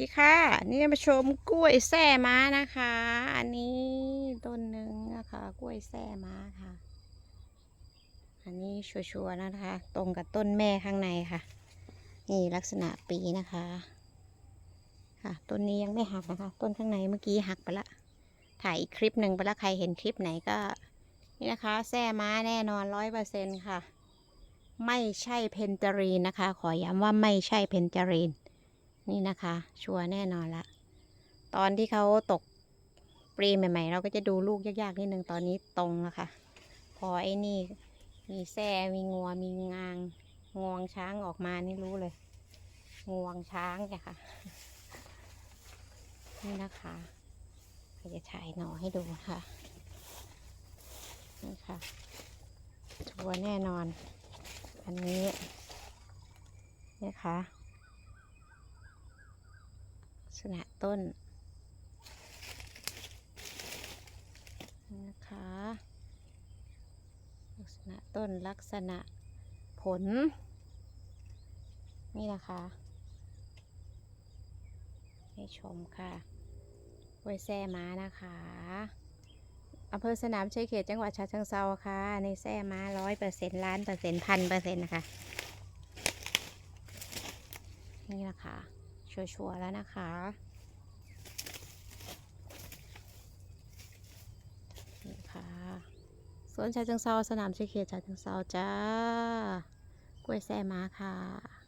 ดีค่ะ นี่มาชมกล้วยแส้ม้านะคะ อันนี้ต้นหนึ่งนะคะ กล้วยแส้ม้าค่ะ อันนี้ชัวร์ๆนะคะ ตรงกับต้นแม่ข้างในค่ะ นี่ลักษณะปีนะคะ ค่ะต้นนี้ยังไม่หักนะคะ ต้นข้างในเมื่อกี้หักไปละ ถ่ายอีกคลิปหนึ่งไปละใครเห็นคลิปไหนก็ นี่นะคะแส้ม้าแน่นอนร้อยเปอร์เซ็นค่ะ ไม่ใช่เพนจารีนนะคะ ขอย้ำว่าไม่ใช่เพนจารีน นี่นะคะ ชัวร์แน่นอนละ ตอนที่เขาตกปรีใหม่ ๆ เราก็จะดูลูกยากๆนิดนึงตอนนี้ตรงแล้วค่ะ พอไอ้นี่ มีแส้มีงัวมีงางงวงช้างออกมานี่รู้เลย งวงช้างเนี่ยค่ะ นี่นะคะเราจะถ่ายหน่อให้ดูค่ะนี่ค่ะชัวร์แน่นอน อันนี้นะคะ ษณะต้นนะคะลักษณะต้นลักษณะผล นี่นะคะ ให้ชมค่ะกล้วยแซ่ม้านะคะอำเภอสนามชัยเขตจังหวัดฉะเชิงเซาค่ะ ในแซ่ม้าร้อยเปอร์เซ็นต์ล้านเปอร์เซ็นต์พันเปอร์เซ็นต์นะคะ นี่นะคะ ชัวร์ๆแล้วนะคะ นี่ค่ะสวนชาจังเซาสนามชัยเขตชาจังเซาจ้ากล้วยแซ่มาค่ะ